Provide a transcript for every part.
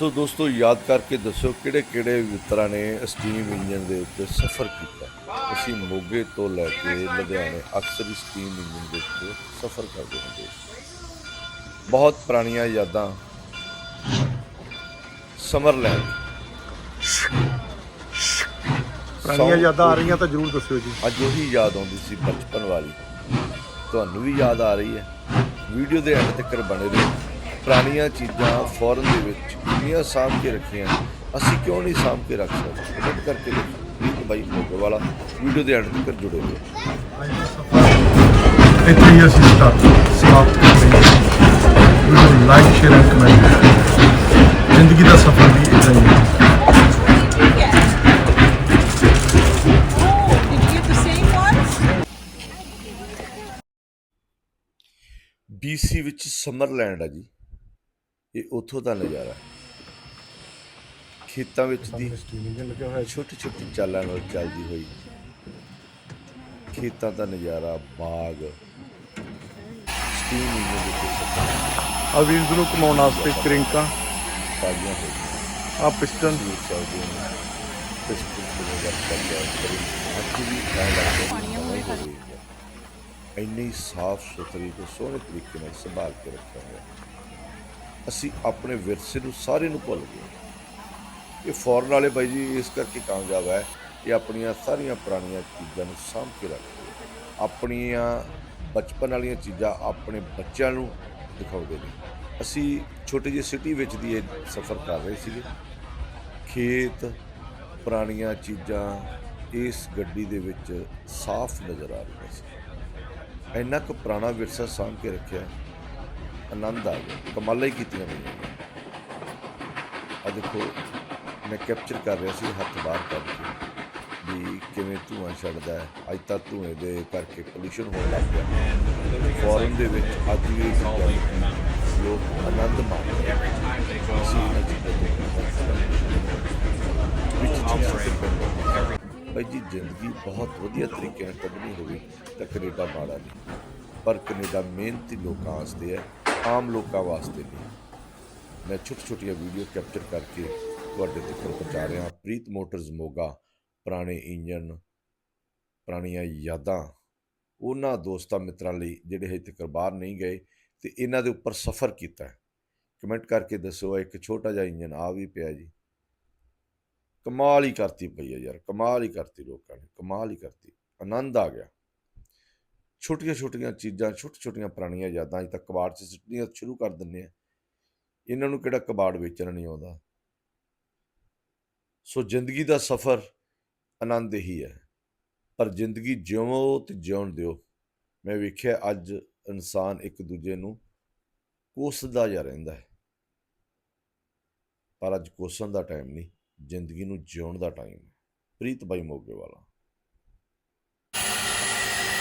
ਸੋ ਦੋਸਤੋ ਯਾਦ ਕਰਕੇ ਦੱਸੋ ਕਿਹੜੇ ਕਿਹੜੇ ਮਿੱਤਰਾਂ ਨੇ ਸਟੀਮ ਇੰਜਨ ਦੇ ਉੱਤੇ ਸਫ਼ਰ ਕੀਤਾ? ਅਸੀਂ ਮੋਗੇ ਤੋਂ ਲੈ ਕੇ ਲੁਧਿਆਣੇ ਅਕਸਰ ਸਟੀਮ ਇੰਜਨ ਦੇ ਉੱਤੇ ਸਫ਼ਰ ਕਰਦੇ ਹੁੰਦੇ ਬਹੁਤ ਪੁਰਾਣੀਆਂ ਯਾਦਾਂ ਸਮਰਲੈਂਡ। ਪੁਰਾਣੀਆਂ ਯਾਦਾਂ ਆ ਰਹੀਆਂ ਤਾਂ ਜ਼ਰੂਰ ਦੱਸਿਓ ਜੀ। ਅੱਜ ਉਹੀ ਯਾਦ ਆਉਂਦੀ ਸੀ ਬਚਪਨ ਵਾਲੀ। ਤੁਹਾਨੂੰ ਵੀ ਯਾਦ ਆ ਰਹੀ ਹੈ। ਵੀਡੀਓ ਦੇ ਐਂਡ ਤੱਕ ਬਣੇ ਰਹੋ। ਪੁਰਾਣੀਆਂ ਚੀਜ਼ਾਂ ਫੋਰਨ ਦੇ ਵਿੱਚ ਕਿੰਨੀਆਂ ਸਾਂਭ ਕੇ ਰੱਖੀਆਂ। ਅਸੀਂ ਕਿਉਂ ਨਹੀਂ ਸਾਂਭ ਕੇ ਰੱਖ ਸਕਦੇ? ਕਮੈਂਟ ਕਰਕੇ ਦੇਖੋ ਪ੍ਰੀਤ ਬਾਈ ਮੋਗੇ ਵਾਲਾ ਵੀਡੀਓ ਦੇ ਐਂਡ ਤੱਕ ਜੁੜੇ ਰਹੋ। ਇੱਥੇ ਹੀ ਅਸੀਂ ਸਟਾਰਟ ਸਮਾਪਤ ਕਰ ਰਹੇ ਹਾਂ। Video like share and comment ਜ਼ਿੰਦਗੀ ਦਾ ਸਫ਼ਰ ਵੀ ਇਦਾਂ ਹੀ ਹੈ? BC ਵਿੱਚ ਸਮਰਲੈਂਡ ਆ ਜੀ। ਇਹ ਉੱਥੋਂ ਦਾ ਨਜ਼ਾਰਾ ਹੈ। ਖੇਤਾਂ ਵਿੱਚ ਦੀ ਇੰਜਨ ਲੱਗਿਆ ਹੋਇਆ ਛੋਟੀ ਛੋਟੀ ਚਾਲਾਂ ਨਾਲ ਚੱਲਦੀ ਹੋਈ ਖੇਤਾਂ ਦਾ ਨਜ਼ਾਰਾ ਬਾਗ। ਸਟੀਮ ਇੰਜਨ ਦੇ ਆ ਵੀਲਸ ਨੂੰ ਘੁਮਾਉਣ ਵਾਸਤੇ ਕ੍ਰਿੰਕਾਂ। ਤਾਜ਼ੀਆਂ ਹੋਈਆਂ। ਆ ਪਿਸਟਨ। ਵੀ ਚੱਲਦੇ ਨੇ। ਪਿਸਟਲ ਤੋਂ ਗੱਲ ਕਰਦੇ ਆ ਕਰੀ ਅੱਜ ਵੀ ਐਂ ਲੱਗਦਾ ਹੀ ਹੋ ਹੈ। ਇੰਨੀ ਸਾਫ਼ ਸੁਥਰੀ ਤੇ ਸੋਹਣੇ ਤਰੀਕੇ ਨਾਲ ਸੰਭਾਲ ਕੇ ਰੱਖਿਆ ਹੋਇਆ ਅਸੀਂ ਆਪਣੇ ਵਿਰਸੇ ਨੂੰ ਸਾਰੇ ਨੂੰ ਭੁੱਲ ਗਏ। ਇਹ ਫੌਰਨ ਵਾਲੇ ਬਾਈ ਜੀ, ਇਸ ਕਰਕੇ ਕਾਮਯਾਬ ਹੈ ਕਿ ਆਪਣੀਆਂ ਸਾਰੀਆਂ ਪੁਰਾਣੀਆਂ ਚੀਜ਼ਾਂ ਨੂੰ ਸਾਂਭ ਕੇ ਰੱਖਦੇ ਆਪਣੀਆਂ ਬਚਪਨ ਵਾਲੀਆਂ ਚੀਜ਼ਾਂ ਆਪਣੇ ਬੱਚਿਆਂ ਨੂੰ ਦਿਖਾਉਂਦੇ ਨੇ। ਅਸੀਂ ਛੋਟੀ ਜਿਹੀ ਸਿਟੀ ਵਿੱਚ ਦੀ ਇਹ ਸਫ਼ਰ ਕਰ ਰਹੇ ਸੀਗੇ। ਖੇਤ, ਪੁਰਾਣੀਆਂ ਚੀਜ਼ਾਂ, ਇਸ ਗੱਡੀ ਦੇ ਵਿੱਚ ਸਾਫ਼ ਨਜ਼ਰ ਆ ਰਹੀਆਂ ਸੀ। ਇੰਨਾ ਕੁ ਪੁਰਾਣਾ ਵਿਰਸਾ ਸਾਂਭ ਕੇ ਰੱਖਿਆ। ਆਨੰਦ ਆ ਗਿਆ। ਕਮਾਲਾਂ ਹੀ ਕੀਤੀਆਂ ਨੇ ਆ ਦੇਖੋ, ਮੈਂ ਕੈਪਚਰ ਕਰ ਰਿਹਾ ਸੀ, ਹੱਥ ਬਾਹਰ ਕਰਕੇ ਵੀ ਕਿਵੇਂ ਧੂਆਂ ਛੱਡਦਾ ਹੈ। ਅੱਜ ਤਾਂ ਧੂਏ ਦੇ ਕਰਕੇ ਪੋਲੂਸ਼ਨ ਹੋਣ ਲੱਗ ਗਿਆ। ਫੋਰਨ ਦੇ ਵਿੱਚ ਅੱਜ ਵੀ ਇਹ ਚੀਜ਼ਾਂ ਲੋਕ ਆਨੰਦ ਮਾਣਦੇ ਆ ਭਾਈ ਜੀ, ਜ਼ਿੰਦਗੀ ਬਹੁਤ ਵਧੀਆ ਤਰੀਕੇ ਨਾਲ ਕੱਢਣੀ ਹੋਵੇ ਤਾਂ ਕੈਨੇਡਾ ਮਾੜਾ ਨਹੀਂ। ਪਰ ਕੈਨੇਡਾ ਮਿਹਨਤੀ ਲੋਕਾਂ ਵਾਸਤੇ ਹੈ। ਆਮ ਲੋਕਾਂ ਵਾਸਤੇ ਨਹੀਂ ਮੈਂ ਛੋਟੀ ਛੋਟੀਆਂ ਵੀਡੀਓ ਕੈਪਚਰ ਕਰਕੇ ਤੁਹਾਡੇ ਤੱਕ ਪਹੁੰਚਾ ਰਿਹਾ ਪ੍ਰੀਤ ਮੋਟਰਸ ਮੋਗਾ, ਪੁਰਾਣੇ ਇੰਜਨ ਪੁਰਾਣੀਆਂ ਯਾਦਾਂ, ਉਹਨਾਂ ਦੋਸਤਾਂ ਮਿੱਤਰਾਂ ਲਈ ਜਿਹੜੇ ਹਜੇ ਤੱਕ ਬਾਹਰ ਨਹੀਂ ਗਏ ਤੇ ਇਹਨਾਂ ਦੇ ਉੱਪਰ ਸਫ਼ਰ ਕੀਤਾ ਕਮੈਂਟ ਕਰਕੇ ਦੱਸੋ ਇੱਕ ਛੋਟਾ ਜਿਹਾ ਇੰਜਨ ਆ ਵੀ ਪਿਆ ਜੀ। ਕਮਾਲ ਹੀ ਕਰਤੀ ਪਈ ਹੈ ਯਾਰ, ਕਮਾਲ ਹੀ ਕਰਤੀ ਲੋਕਾਂ ਨੇ, ਕਮਾਲ ਹੀ ਕਰਤੀ। ਆਨੰਦ ਆ ਗਿਆ। ਛੋਟੀਆਂ ਛੋਟੀਆਂ ਚੀਜ਼ਾਂ, ਛੋਟੀਆਂ ਛੋਟੀਆਂ ਪੁਰਾਣੀਆਂ ਯਾਦਾਂ ਅਜ ਤੱਕ ਕਬਾੜ 'ਚ ਸਿੱਟਣੀਆਂ ਸ਼ੁਰੂ ਕਰ ਦਿੰਦੇ ਆ। ਇਹਨਾਂ ਨੂੰ ਕਿਹੜਾ ਕਬਾੜ ਵੇਚਣ ਨਹੀਂ ਆਉਂਦਾ? ਸੋ ਜ਼ਿੰਦਗੀ ਦਾ ਸਫ਼ਰ ਆਨੰਦ ਹੀ ਹੈ। ਪਰ ਜ਼ਿੰਦਗੀ ਜਿਉਂ ਤੇ ਜਿਉਣ ਦਿਓ। ਮੈਂ ਵੇਖਿਆ ਅੱਜ ਇਨਸਾਨ ਇੱਕ ਦੂਜੇ ਨੂੰ ਕੋਸਦਾ ਜਾ ਰਹਿੰਦਾ ਹੈ। ਪਰ ਅੱਜ ਕੋਸਣ ਦਾ ਟਾਈਮ ਨਹੀਂ, ਜ਼ਿੰਦਗੀ ਨੂੰ ਜਿਉਣ ਦਾ ਟਾਈਮ ਹੈ। ਪ੍ਰੀਤ ਬਾਈ ਮੋਗੇ ਵਾਲਾ।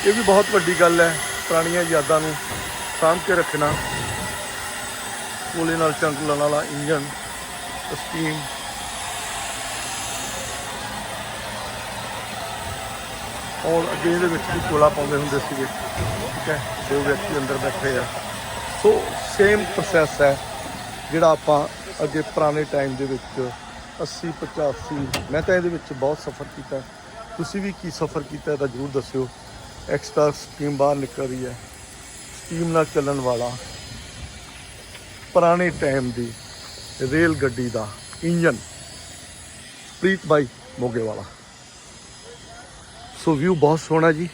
ਇਹ ਵੀ ਬਹੁਤ ਵੱਡੀ ਗੱਲ ਹੈ ਪੁਰਾਣੀਆਂ ਯਾਦਾਂ ਨੂੰ ਸਾਂਭ ਕੇ ਰੱਖਣਾ। ਕੋਲੇ ਨਾਲ ਚੰਗਲਣ ਵਾਲਾ ਇੰਜਨ ਸਟੀਮ ਔਰ ਅੱਗੇ ਇਹਦੇ ਵਿੱਚ ਵੀ ਕੋਲਾ ਪਾਉਂਦੇ ਹੁੰਦੇ ਸੀਗੇ, ਠੀਕ ਹੈ? ਦੋ ਵਿਅਕਤੀ ਅੰਦਰ ਬੈਠੇ ਆ। ਸੋ ਸੇਮ ਪ੍ਰੋਸੈਸ ਹੈ ਜਿਹੜਾ ਆਪਾਂ ਅੱਗੇ ਪੁਰਾਣੇ ਟਾਈਮ ਦੇ ਵਿੱਚ 80 85 ਮੈਂ ਤਾਂ ਇਹਦੇ ਵਿੱਚ ਬਹੁਤ ਸਫ਼ਰ ਕੀਤਾ। ਤੁਸੀਂ ਵੀ ਕੀ ਸਫ਼ਰ ਕੀਤਾ ਤਾਂ ਜਰੂਰ ਦੱਸਿਓ। ਐਕਸਟਰਾ ਸਟੀਮ ਬਾਹਰ ਨਿਕਲ ਰਹੀ ਹੈ। ਸਟੀਮ ਨਾਲ ਚੱਲਣ ਵਾਲਾ ਪੁਰਾਣੇ ਟਾਈਮ ਦੀ ਰੇਲ ਗੱਡੀ ਦਾ ਇੰਜਨ ਪ੍ਰੀਤ ਬਾਈ ਮੋਗੇ ਵਾਲਾ। ਸੋ ਵਿਊ ਬਹੁਤ ਸੋਹਣਾ ਜੀ।